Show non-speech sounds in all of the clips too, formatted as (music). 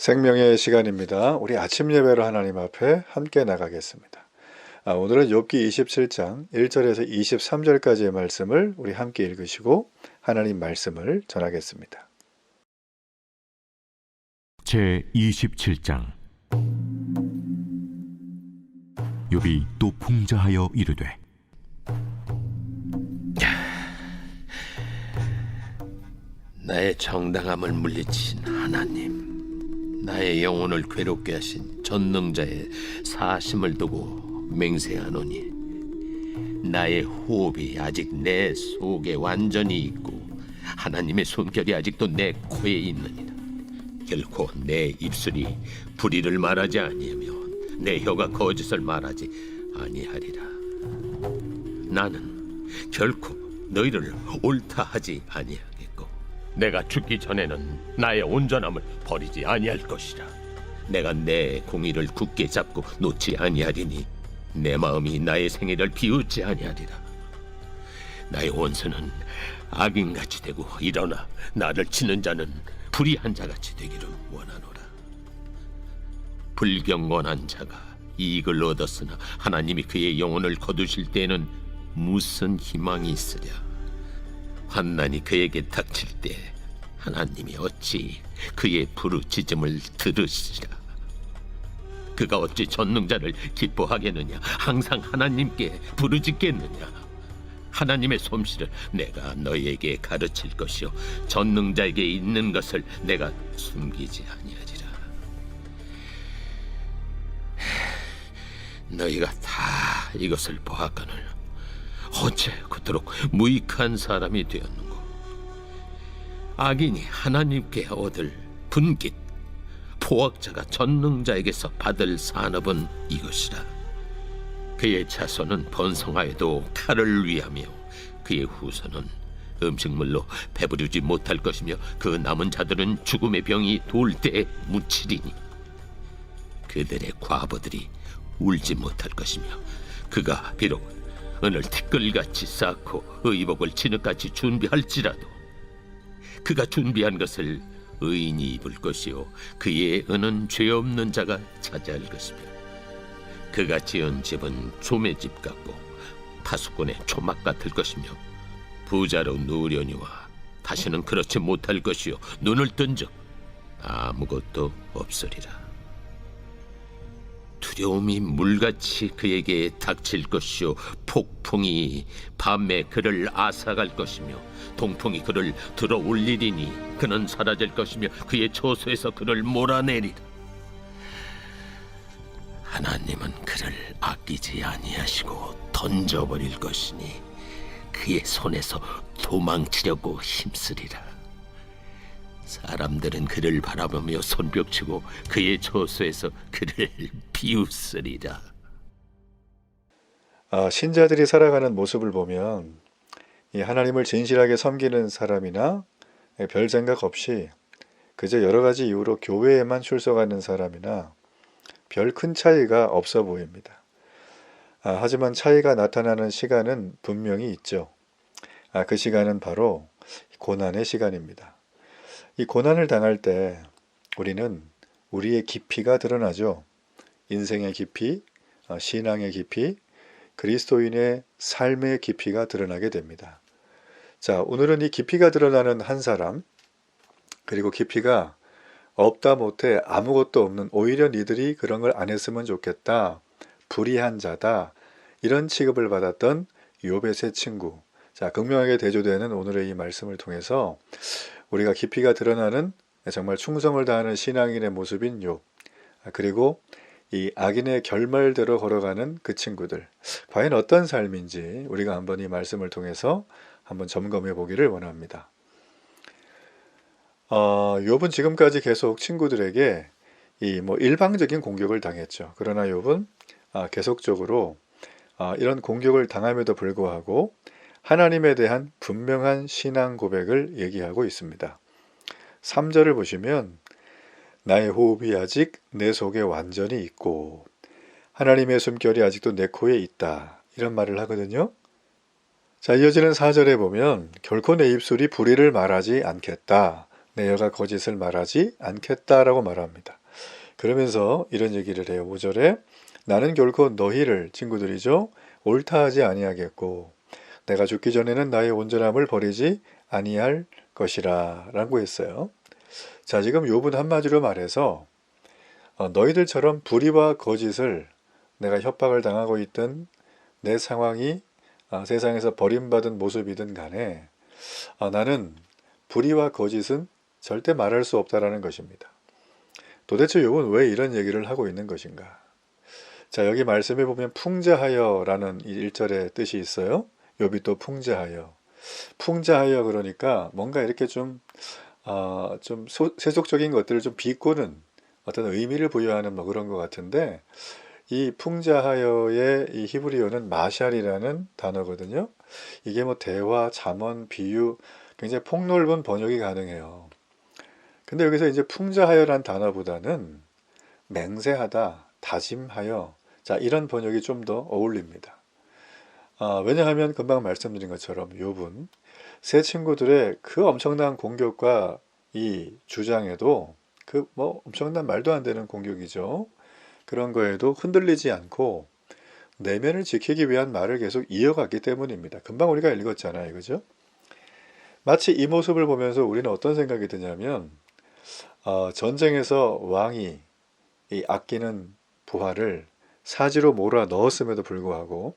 생명의 시간입니다. 우리 아침 예배로 하나님 앞에 함께 나가겠습니다. 아, 오늘은 욥기 27장 1절에서 23절까지의 말씀을 우리 함께 읽으시고 하나님 말씀을 전하겠습니다. 제 27장 욥이 또 풍자하여 이르되 나의 정당함을 물리친 하나님, 나의 영혼을 괴롭게 하신 전능자의 사심을 두고 맹세하노니 나의 호흡이 아직 내 속에 완전히 있고 하나님의 손결이 아직도 내 코에 있느니라. 결코 내 입술이 불의를 말하지 아니하며 내 혀가 거짓을 말하지 아니하리라. 나는 결코 너희를 옳다 하지 아니하겠고 내가 죽기 전에는 나의 온전함을 버리지 아니할 것이라. 내가 내 공의를 굳게 잡고 놓지 아니하리니 내 마음이 나의 생애를 비웃지 아니하리라. 나의 원수는 악인같이 되고 일어나 나를 치는 자는 불의한 자같이 되기를 원하노라. 불경건한 자가 이익을 얻었으나 하나님이 그의 영혼을 거두실 때에는 무슨 희망이 있으랴 환난이 그에게 닥칠 때 하나님이 어찌 그의 부르짖음을 들으시라 그가 어찌 전능자를 기뻐하겠느냐? 항상 하나님께 부르짖겠느냐? 하나님의 솜씨를 내가 너희에게 가르칠 것이요 전능자에게 있는 것을 내가 숨기지 아니하리라. (sighs) 너희가 다 이것을 보았거늘 어째 그토록 무익한 사람이 되었는고? 악인이 하나님께 얻을 분깃 포악자가 전능자에게서 받을 산업은 이것이라. 그의 자손은 번성하여도 칼을 위하며 그의 후손은 음식물로 배부르지 못할 것이며 그 남은 자들은 죽음의 병이 돌 때에 묻히리니 그들의 과부들이 울지 못할 것이며 그가 비록 은을 티끌같이 쌓고 의복을 진흙같이 준비할지라도 그가 준비한 것을 의인이 입을 것이요 그의 은은 죄 없는 자가 차지할 것이며 그가 지은 집은 조매 집 같고 파수꾼의 초막 같을 것이며 부자로 누려니와 다시는 그렇지 못할 것이요 눈을 뜬 적 아무것도 없으리라 두려움이 물같이 그에게 닥칠 것이요. 폭풍이 밤에 그를 앗아갈 것이며 동풍이 그를 들어 올리리니 그는 사라질 것이며 그의 처소에서 그를 몰아내리라. 하나님은 그를 아끼지 아니하시고 던져버릴 것이니 그의 손에서 도망치려고 힘쓰리라 사람들은 그를 바라보며 손뼉치고 그의 처소에서 그를 (laughs) 비웃으리라. 아, 신자들이 살아가는 모습을 보면 이 하나님을 진실하게 섬기는 사람이나 별 생각 없이 그저 여러 가지 이유로 교회에만 출석하는 사람이나 별 큰 차이가 없어 보입니다. 아, 하지만 차이가 나타나는 시간은 분명히 있죠. 아, 그 시간은 바로 고난의 시간입니다. 이 고난을 당할 때 우리는 우리의 깊이가 드러나죠. 인생의 깊이, 어, 신앙의 깊이, 그리스도인의 삶의 깊이가 드러나게 됩니다. 자, 오늘은 이 깊이가 드러나는 한 사람, 그리고 깊이가 없다 못해 아무것도 없는 오히려 니들이 그런 걸 안 했으면 좋겠다. 불의한 자다. 이런 취급을 받았던 세 친구. 자, 극명하게 대조되는 오늘의 이 말씀을 통해서 우리가 깊이가 드러나는 정말 충성을 다하는 신앙인의 모습인 욥 그리고 이 악인의 결말대로 걸어가는 그 친구들 과연 어떤 삶인지 우리가 한번 이 말씀을 통해서 한번 점검해 보기를 원합니다. 어, 욥은 지금까지 계속 친구들에게 이 뭐 일방적인 공격을 당했죠. 그러나 욥은 아, 계속적으로 아, 이런 공격을 당함에도 불구하고 하나님에 대한 분명한 신앙 고백을 얘기하고 있습니다. 3절을 보시면 나의 호흡이 아직 내 속에 완전히 있고 하나님의 숨결이 아직도 내 코에 있다. 이런 말을 하거든요. 자, 이어지는 4절에 보면 결코 내 입술이 불의를 말하지 않겠다. 내 여가 거짓을 말하지 않겠다라고 말합니다. 그러면서 이런 얘기를 해요. 5절에 나는 결코 너희를 친구들이죠. 옳다 하지 아니하겠고 내가 죽기 전에는 나의 온전함을 버리지 아니할 것이라 라고 했어요. 자, 지금 욥은 한마디로 말해서 어, 너희들처럼 불의와 거짓을 내가 협박을 당하고 있던 내 상황이 아, 세상에서 버림받은 모습이든 간에 아, 나는 불의와 거짓은 절대 말할 수 없다라는 것입니다. 도대체 욥은 왜 이런 얘기를 하고 있는 것인가? 자, 여기 말씀해 보면 풍자하여라는 이 1절의 뜻이 있어요. 욥이 또 풍자하여. 풍자하여 그러니까 뭔가 이렇게 좀, 어, 좀 소- 세속적인 것들을 좀 비꼬는 어떤 의미를 부여하는 뭐 그런 것 같은데 이 풍자하여의 이 히브리어는 마샬이라는 단어거든요. 이게 뭐 대화, 잠언, 비유 굉장히 폭넓은 번역이 가능해요. 근데 여기서 이제 풍자하여란 단어보다는 맹세하다, 다짐하여 자 이런 번역이 좀 더 어울립니다. 아, 왜냐하면 금방 말씀드린 것처럼 욥은 세 친구들의 그 엄청난 공격과 이 주장에도 그 뭐 엄청난 말도 안 되는 공격이죠. 그런 거에도 흔들리지 않고 내면을 지키기 위한 말을 계속 이어갔기 때문입니다. 금방 우리가 읽었잖아요. 그죠? 마치 이 모습을 보면서 우리는 어떤 생각이 드냐면 어, 전쟁에서 왕이 이 아끼는 부하를 사지로 몰아 넣었음에도 불구하고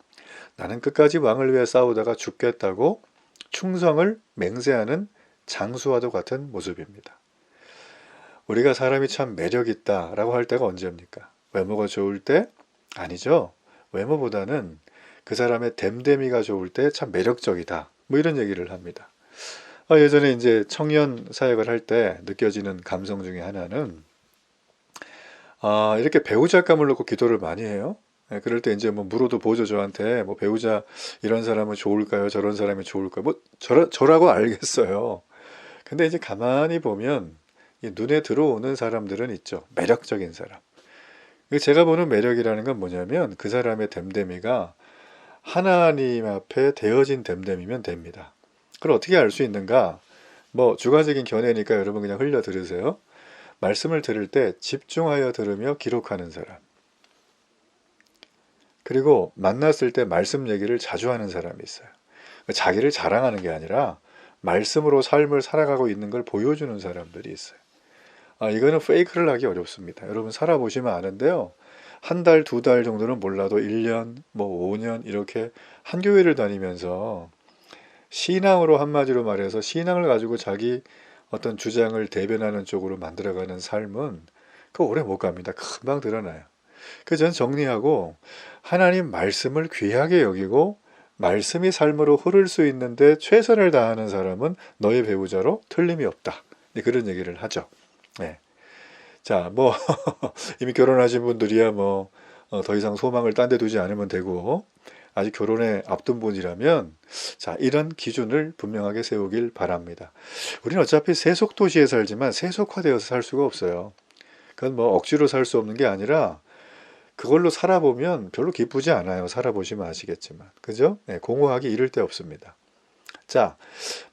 나는 끝까지 왕을 위해 싸우다가 죽겠다고 충성을 맹세하는 장수와도 같은 모습입니다. 우리가 사람이 참 매력 있다라고 할 때가 언제입니까? 외모가 좋을 때? 아니죠. 외모보다는 그 사람의 댐댐이가 좋을 때 참 매력적이다. 뭐 이런 얘기를 합니다. 아, 예전에 이제 청년 사역을 할 때 느껴지는 감성 중에 하나는 아, 이렇게 배우자감을 놓고 기도를 많이 해요. 예, 그럴 때 이제 뭐 물어도 보죠 저한테 뭐 배우자 이런 사람은 좋을까요? 저런 사람이 좋을까요? 뭐 저라, 저라고 알겠어요. 근데 이제 가만히 보면 이 눈에 들어오는 사람들은 있죠. 매력적인 사람. 그 제가 보는 매력이라는 건 뭐냐면 그 사람의 댐댐이가 하나님 앞에 되어진 댐댐이면 됩니다. 그걸 어떻게 알 수 있는가? 뭐 주관적인 견해니까 여러분 그냥 흘려 들으세요. 말씀을 들을 때 집중하여 들으며 기록하는 사람. 그리고 만났을 때 말씀 얘기를 자주 하는 사람이 있어요. 자기를 자랑하는 게 아니라 말씀으로 삶을 살아가고 있는 걸 보여주는 사람들이 있어요. 아, 이거는 페이크를 하기 어렵습니다. 여러분 살아보시면 아는데요. 한 달, 두 달 정도는 몰라도 1년, 뭐 5년 이렇게 한 교회를 다니면서 신앙으로 한마디로 말해서 신앙을 가지고 자기 어떤 주장을 대변하는 쪽으로 만들어가는 삶은 그 오래 못 갑니다. 금방 드러나요. 그 저는 정리하고 하나님 말씀을 귀하게 여기고 말씀이 삶으로 흐를 수 있는데 최선을 다하는 사람은 너의 배우자로 틀림이 없다. 네, 그런 얘기를 하죠. 네. 자, 뭐 (laughs) 이미 결혼하신 분들이야 뭐 더 이상 소망을 딴 데 두지 않으면 되고 아직 결혼에 앞둔 분이라면 자 이런 기준을 분명하게 세우길 바랍니다. 우리는 어차피 세속 도시에 살지만 세속화되어서 살 수가 없어요. 그건 뭐 억지로 살 수 없는 게 아니라 그걸로 살아보면 별로 기쁘지 않아요. 살아보시면 아시겠지만. 그죠? 네, 공허하기 이를 데 없습니다. 자,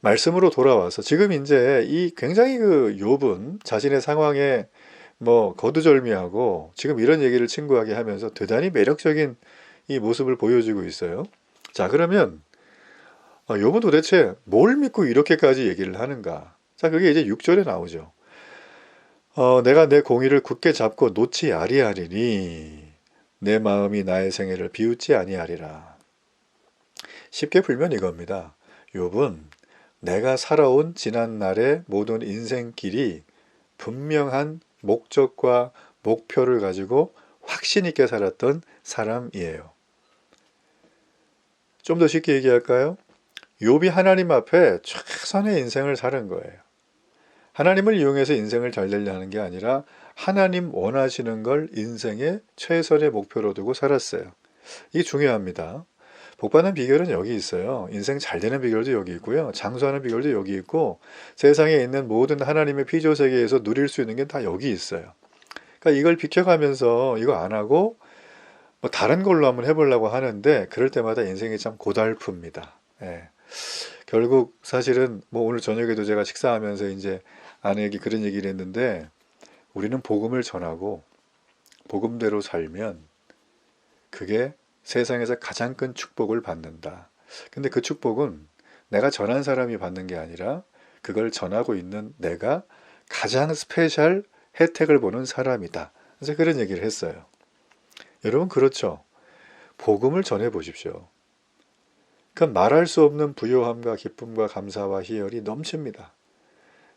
말씀으로 돌아와서 지금 이제 이 굉장히 그 욥은 자신의 상황에 뭐 거두절미하고 지금 이런 얘기를 친구하게 하면서 대단히 매력적인 이 모습을 보여주고 있어요. 자, 그러면 어, 욥은 도대체 뭘 믿고 이렇게까지 얘기를 하는가? 자, 그게 이제 6절에 나오죠. 어, 내가 내 공의를 굳게 잡고 놓지 아니하리니 내 마음이 나의 생애를 비웃지 아니하리라. 쉽게 풀면 이겁니다. 욥은 내가 살아온 지난 날의 모든 인생길이 분명한 목적과 목표를 가지고 확신 있게 살았던 사람이에요. 좀 더 쉽게 얘기할까요? 욥이 하나님 앞에 최선의 인생을 사는 거예요. 하나님을 이용해서 인생을 잘 되려 하는 게 아니라 하나님 원하시는 걸 인생의 최선의 목표로 두고 살았어요. 이게 중요합니다. 복받는 비결은 여기 있어요. 인생 잘 되는 비결도 여기 있고요. 장수하는 비결도 여기 있고 세상에 있는 모든 하나님의 피조 세계에서 누릴 수 있는 게 다 여기 있어요. 그러니까 이걸 비켜가면서 이거 안 하고 뭐 다른 걸로 한번 해보려고 하는데 그럴 때마다 인생이 참 고달픕니다. 예. 결국 사실은 뭐 오늘 저녁에도 제가 식사하면서 이제 아내에게 그런 얘기를 했는데 우리는 복음을 전하고 복음대로 살면 그게 세상에서 가장 큰 축복을 받는다. 근데 그 축복은 내가 전한 사람이 받는 게 아니라 그걸 전하고 있는 내가 가장 스페셜 혜택을 보는 사람이다. 그래서 그런 얘기를 했어요. 여러분 그렇죠. 복음을 전해 보십시오. 그 말할 수 없는 부요함과 기쁨과 감사와 희열이 넘칩니다.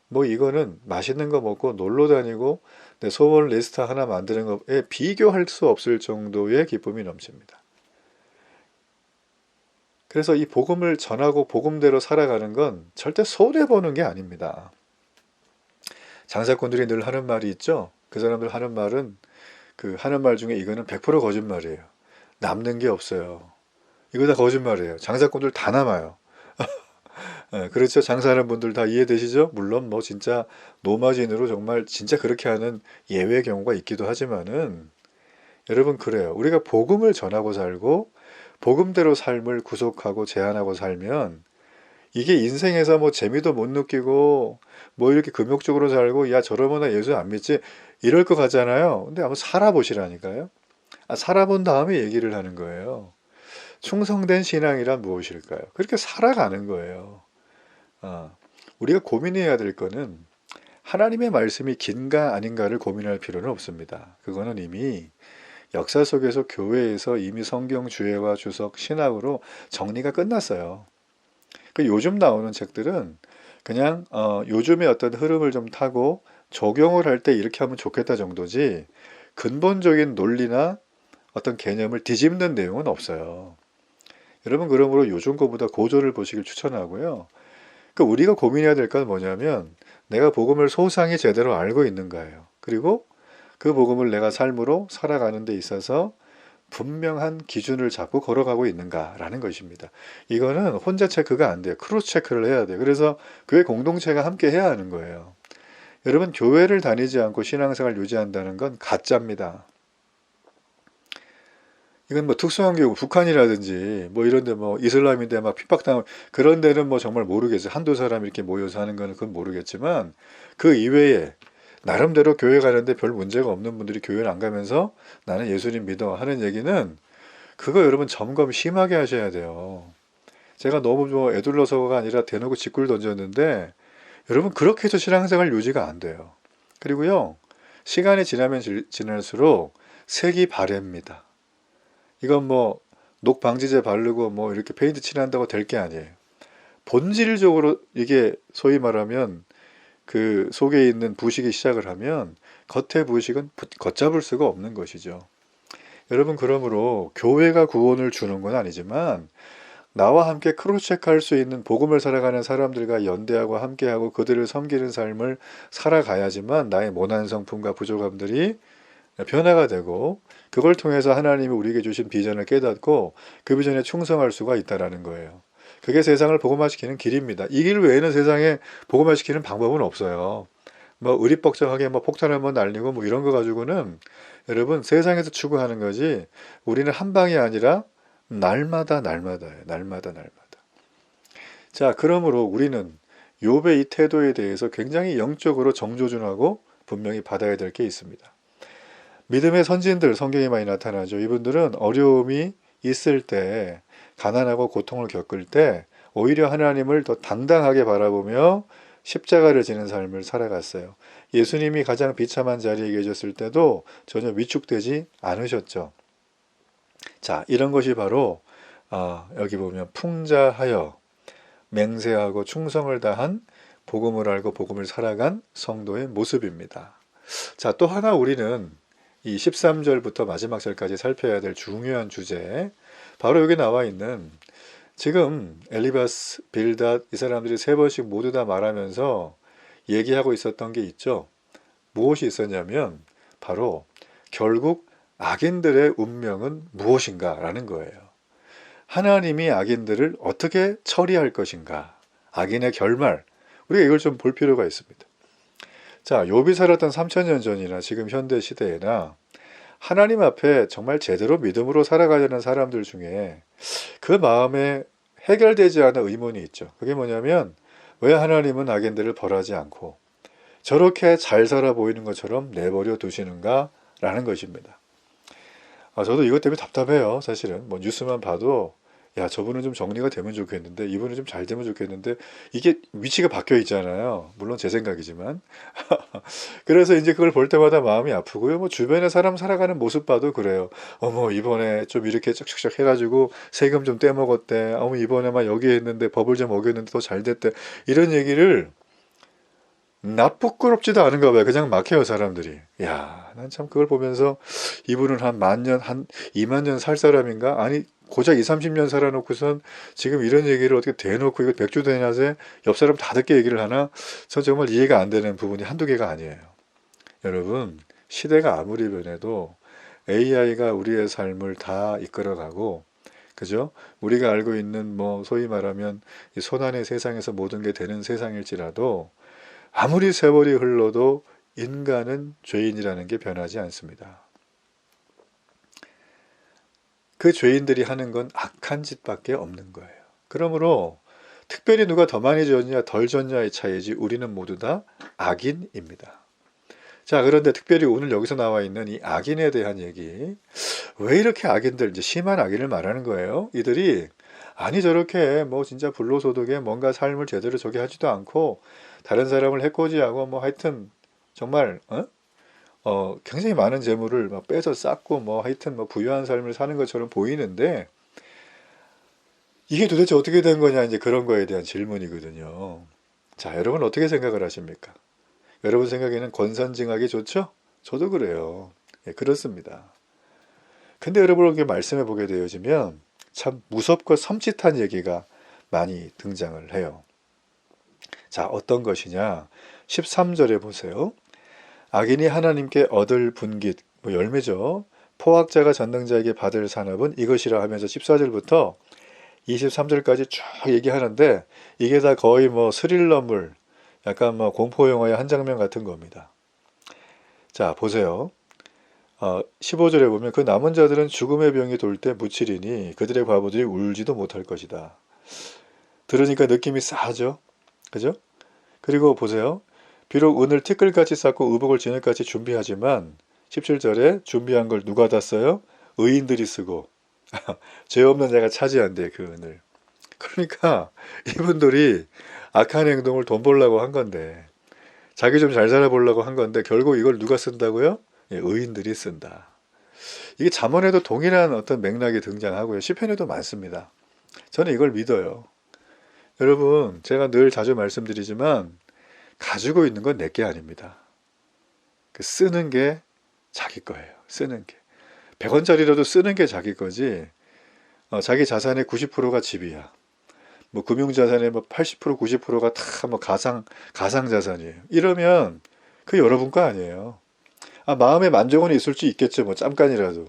뭐 이거는 맛있는 거 먹고 놀러 다니고 내 소원 리스트 하나 만드는 것에 비교할 수 없을 정도의 기쁨이 넘칩니다. 그래서 이 복음을 전하고 복음대로 살아가는 건 절대 손해 보는 게 아닙니다. 장사꾼들이 늘 하는 말이 있죠. 그 사람들 하는 말은 그 하는 말 중에 이거는 100% 거짓말이에요. 남는 게 없어요. 이거 다 거짓말이에요. 장사꾼들 다 남아요. (laughs) 예, 그렇죠. 장사하는 분들 다 이해되시죠? 물론 뭐 진짜 노마진으로 정말 진짜 그렇게 하는 예외 경우가 있기도 하지만은 여러분 그래요. 우리가 복음을 전하고 살고 복음대로 삶을 구속하고 제한하고 살면 이게 인생에서 뭐 재미도 못 느끼고 뭐 이렇게 금욕적으로 살고 야 저러면 예수 안 믿지 이럴 것 같잖아요. 근데 한번 살아보시라니까요. 아, 살아본 다음에 얘기를 하는 거예요. 충성된 신앙이란 무엇일까요? 그렇게 살아가는 거예요. 아, 우리가 고민해야 될 거는 하나님의 말씀이 긴가 아닌가를 고민할 필요는 없습니다. 그거는 이미 역사 속에서 교회에서 이미 성경 주해와 주석 신학으로 정리가 끝났어요. 그 요즘 나오는 책들은 그냥 어, 요즘의 어떤 흐름을 좀 타고 적용을 할 때 이렇게 하면 좋겠다 정도지 근본적인 논리나 어떤 개념을 뒤집는 내용은 없어요. 여러분 그러므로 요즘 거보다 고전을 보시길 추천하고요. 그 우리가 고민해야 될 건 뭐냐면 내가 복음을 소상히 제대로 알고 있는가예요. 그리고 그 복음을 내가 삶으로 살아가는 데 있어서 분명한 기준을 잡고 걸어가고 있는가라는 것입니다. 이거는 혼자 체크가 안 돼요. 크로스 체크를 해야 돼요. 그래서 교회 공동체가 함께 해야 하는 거예요. 여러분 교회를 다니지 않고 신앙생활 유지한다는 건 가짜입니다. 이건 뭐 특수한 교육, 북한이라든지 뭐 이런데 뭐 이슬람인데 막 핍박당하고 그런 데는 뭐 정말 모르겠어요. 한두 사람 이렇게 모여서 하는 거는 그건 모르겠지만 그 이외에 나름대로 교회 가는데 별 문제가 없는 분들이 교회를 안 가면서 나는 예수님 믿어 하는 얘기는 그거 여러분 점검 심하게 하셔야 돼요. 제가 너무 뭐 애둘러서가 아니라 대놓고 직구를 던졌는데 여러분 그렇게 해서 신앙생활 유지가 안 돼요. 그리고요 시간이 지나면 지- 지날수록 색이 바랩니다. 이건 뭐 녹방지제 바르고 뭐 이렇게 페인트 칠한다고 될 게 아니에요. 본질적으로 이게 소위 말하면 그 속에 있는 부식이 시작을 하면 겉의 부식은 부- 걷잡을 수가 없는 것이죠. 여러분 그러므로 교회가 구원을 주는 건 아니지만 나와 함께 크로스체크할 수 있는 복음을 살아가는 사람들과 연대하고 함께하고 그들을 섬기는 삶을 살아가야지만 나의 모난 성품과 부족함들이 변화가 되고 그걸 통해서 하나님이 우리에게 주신 비전을 깨닫고 그 비전에 충성할 수가 있다라는 거예요. 그게 세상을 복음화시키는 길입니다. 이 길 외에는 세상에 복음화시키는 방법은 없어요. 뭐 의리뻑적하게 뭐 폭탄 한번 날리고 뭐 이런 거 가지고는 여러분 세상에서 추구하는 거지 우리는 한 방이 아니라 날마다 날마다예요. 날마다 날마다. 자, 그러므로 우리는 욥의 이 태도에 대해서 굉장히 영적으로 정조준하고 분명히 받아야 될 게 있습니다. 믿음의 선진들 성경에 많이 나타나죠. 이분들은 어려움이 있을 때 가난하고 고통을 겪을 때 오히려 하나님을 더 당당하게 바라보며 십자가를 지는 삶을 살아갔어요. 예수님이 가장 비참한 자리에 계셨을 때도 전혀 위축되지 않으셨죠. 자, 이런 것이 바로 아, 여기 보면 풍자하여 맹세하고 충성을 다한 복음을 알고 복음을 살아간 성도의 모습입니다. 자, 또 하나 우리는 이 13절부터 마지막 절까지 살펴야 될 중요한 주제, 바로 여기 나와 있는 지금 엘리바스, 빌닷 이 사람들이 세 번씩 모두 다 말하면서 얘기하고 있었던 게 있죠. 무엇이 있었냐면 바로 결국 악인들의 운명은 무엇인가라는 거예요. 하나님이 악인들을 어떻게 처리할 것인가? 악인의 결말. 우리가 이걸 좀 볼 필요가 있습니다. 자, 욥이 살았던 3000년 전이나 지금 현대 시대에나 하나님 앞에 정말 제대로 믿음으로 살아가려는 사람들 중에 그 마음에 해결되지 않은 의문이 있죠. 그게 뭐냐면 왜 하나님은 악인들을 벌하지 않고 저렇게 잘 살아 보이는 것처럼 내버려 두시는가 라는 것입니다. 아, 저도 이것 때문에 답답해요. 사실은 뭐 뉴스만 봐도 야 저분은 좀 정리가 되면 좋겠는데 이분은 좀 잘 되면 좋겠는데 이게 위치가 바뀌어 있잖아요. 물론 제 생각이지만 (laughs) 그래서 이제 그걸 볼 때마다 마음이 아프고요. 뭐 주변에 사람 살아가는 모습 봐도 그래요. 어머 이번에 좀 이렇게 쩍쩍쩍 해가지고 세금 좀 떼먹었대. 어머 이번에 막 여기 했는데 법을 좀 어겼는데 더 잘 됐대. 이런 얘기를 나 부끄럽지도 않은가 봐요. 그냥 막 해요, 사람들이. 야, 난 참 그걸 보면서 이분은 한 만 년, 한 2만 년 살 사람인가? 아니, 고작 2, 30년 살아놓고선 지금 이런 얘기를 어떻게 대놓고 이거 맥주 대낮에 옆 사람 다 듣게 얘기를 하나? 전 정말 이해가 안 되는 부분이 한두 개가 아니에요. 여러분, 시대가 아무리 변해도 AI가 우리의 삶을 다 이끌어가고, 그죠? 우리가 알고 있는 뭐 소위 말하면 이 손안의 세상에서 모든 게 되는 세상일지라도 아무리 세월이 흘러도 인간은 죄인이라는 게 변하지 않습니다. 그 죄인들이 하는 건 악한 짓밖에 없는 거예요. 그러므로 특별히 누가 더 많이 졌냐 덜 졌냐의 차이지 우리는 모두 다 악인입니다. 자 그런데 특별히 오늘 여기서 나와 있는 이 악인에 대한 얘기 왜 이렇게 악인들 이제 심한 악인을 말하는 거예요. 이들이 아니 저렇게 뭐 진짜 불로소득에 뭔가 삶을 제대로 저기 하지도 않고 다른 사람을 해코지하고 뭐 하여튼 정말 어? 어, 굉장히 많은 재물을 막 빼서 쌓고 뭐 하여튼 뭐 부유한 삶을 사는 것처럼 보이는데 이게 도대체 어떻게 된 거냐 이제 그런 거에 대한 질문이거든요. 자, 여러분 어떻게 생각을 하십니까? 여러분 생각에는 권선징악이 좋죠? 저도 그래요. 예, 그렇습니다. 근데 여러분 이렇게 말씀해 보게 되어지면 참 무섭고 섬찟한 얘기가 많이 등장을 해요. 자, 어떤 것이냐? 13절에 보세요. 악인이 하나님께 얻을 분깃, 뭐 열매죠. 포악자가 전능자에게 받을 산업은 이것이라 하면서 14절부터 23절까지 쭉 얘기하는데 이게 다 거의 뭐 스릴러물, 약간 뭐 공포 영화의 한 장면 같은 겁니다. 자, 보세요. 어, 15절에 보면 그 남은 자들은 죽음의 병이 돌 때 묻히리니 그들의 과부들이 울지도 못할 것이다. 들으니까 느낌이 싸하죠? 그죠? 그리고 보세요. 비록 은을 티끌같이 쌓고 의복을 진흙같이 준비하지만 17절에 준비한 걸 누가 다 써요? 의인들이 쓰고 (laughs) 죄 없는 자가 차지한대 그 은을. 그러니까 이분들이 악한 행동을 돈 벌려고 한 건데 자기 좀 잘 살아보려고 한 건데 결국 이걸 누가 쓴다고요? 예, 의인들이 쓴다. 이게 잠언에도 동일한 어떤 맥락이 등장하고요. 시편에도 많습니다. 저는 이걸 믿어요. 여러분, 제가 늘 자주 말씀드리지만 가지고 있는 건 내 게 아닙니다. 그 쓰는 게 자기 거예요. 쓰는 게. 100원짜리라도 쓰는 게 자기 거지. 어, 자기 자산의 90%가 집이야. 뭐 금융 자산의 뭐 80% 90%가 다 뭐 가상 가상 자산이에요. 이러면 그 여러분 거 아니에요. 아, 마음의 만족은 있을 수 있겠죠. 뭐 잠깐이라도.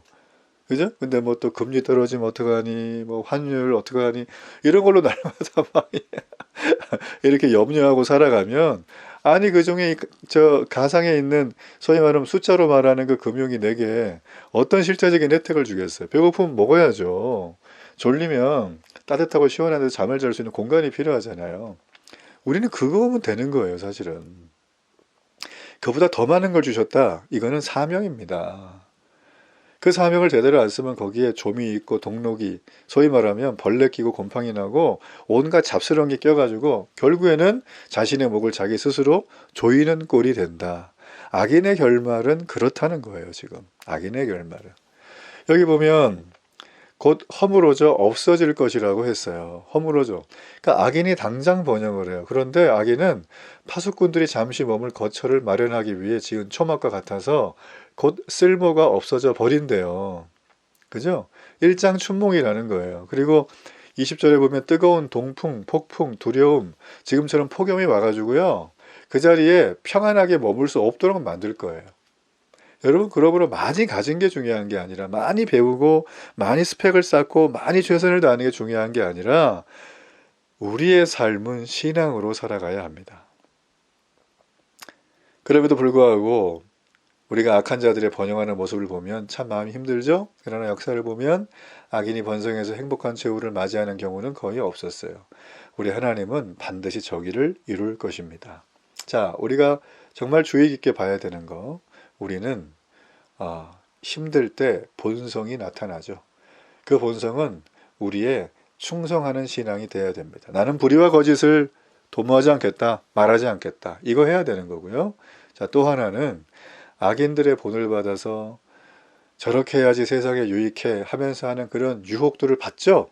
그죠? 근데 뭐 또 금리 떨어지면 어떡하니, 뭐 환율 어떡하니, 이런 걸로 날마다 (laughs) 막 이렇게 염려하고 살아가면, 아니, 그 중에 저 가상에 있는 소위 말하면 숫자로 말하는 그 금융이 내게 어떤 실제적인 혜택을 주겠어요? 배고프면 먹어야죠. 졸리면 따뜻하고 시원한 데서 잠을 잘 수 있는 공간이 필요하잖아요. 우리는 그거면 되는 거예요, 사실은. 그보다 더 많은 걸 주셨다. 이거는 사명입니다. 그 사명을 제대로 안 쓰면 거기에 좀이 있고 동록이 소위 말하면 벌레 끼고 곰팡이 나고 온갖 잡스러운 게 껴가지고 결국에는 자신의 목을 자기 스스로 조이는 꼴이 된다. 악인의 결말은 그렇다는 거예요 지금 악인의 결말은 여기 보면 곧 허물어져 없어질 것이라고 했어요. 허물어져. 그러니까 악인이 당장 번영을 해요. 그런데 악인은 파수꾼들이 잠시 머물 거처를 마련하기 위해 지은 초막과 같아서 곧 쓸모가 없어져 버린대요. 그죠? 일장 춘몽이라는 거예요. 그리고 20절에 보면 뜨거운 동풍, 폭풍, 두려움, 지금처럼 폭염이 와가지고요. 그 자리에 평안하게 머물 수 없도록 만들 거예요. 여러분 그러므로 많이 가진 게 중요한 게 아니라 많이 배우고 많이 스펙을 쌓고 많이 최선을 다하는 게 중요한 게 아니라 우리의 삶은 신앙으로 살아가야 합니다. 그럼에도 불구하고 우리가 악한 자들의 번영하는 모습을 보면 참 마음이 힘들죠? 그러나 역사를 보면 악인이 번성해서 행복한 최후를 맞이하는 경우는 거의 없었어요. 우리 하나님은 반드시 저기를 이룰 것입니다. 자, 우리가 정말 주의 깊게 봐야 되는 거. 우리는 아, 힘들 때 본성이 나타나죠. 그 본성은 우리의 충성하는 신앙이 돼야 됩니다. 나는 불의와 거짓을 도모하지 않겠다, 말하지 않겠다. 이거 해야 되는 거고요. 자, 또 하나는 악인들의 본을 받아서 저렇게 해야지 세상에 유익해 하면서 하는 그런 유혹들을 받죠.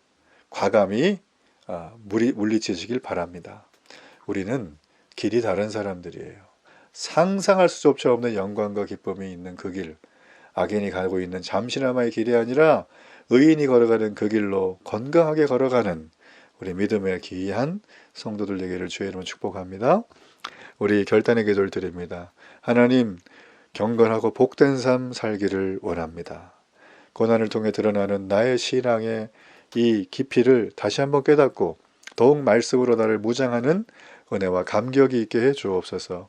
과감히 아, 물리, 물리치시길 바랍니다. 우리는 길이 다른 사람들이에요. 상상할 수조차 없는 영광과 기쁨이 있는 그 길, 악인이 가고 있는 잠시나마의 길이 아니라 의인이 걸어가는 그 길로 건강하게 걸어가는 우리 믿음의 귀한 성도들 되기를 주의 이름으로 축복합니다. 우리 결단의 기도를 드립니다. 하나님, 경건하고 복된 삶 살기를 원합니다. 고난을 통해 드러나는 나의 신앙의 이 깊이를 다시 한번 깨닫고 더욱 말씀으로 나를 무장하는 은혜와 감격이 있게 해 주옵소서.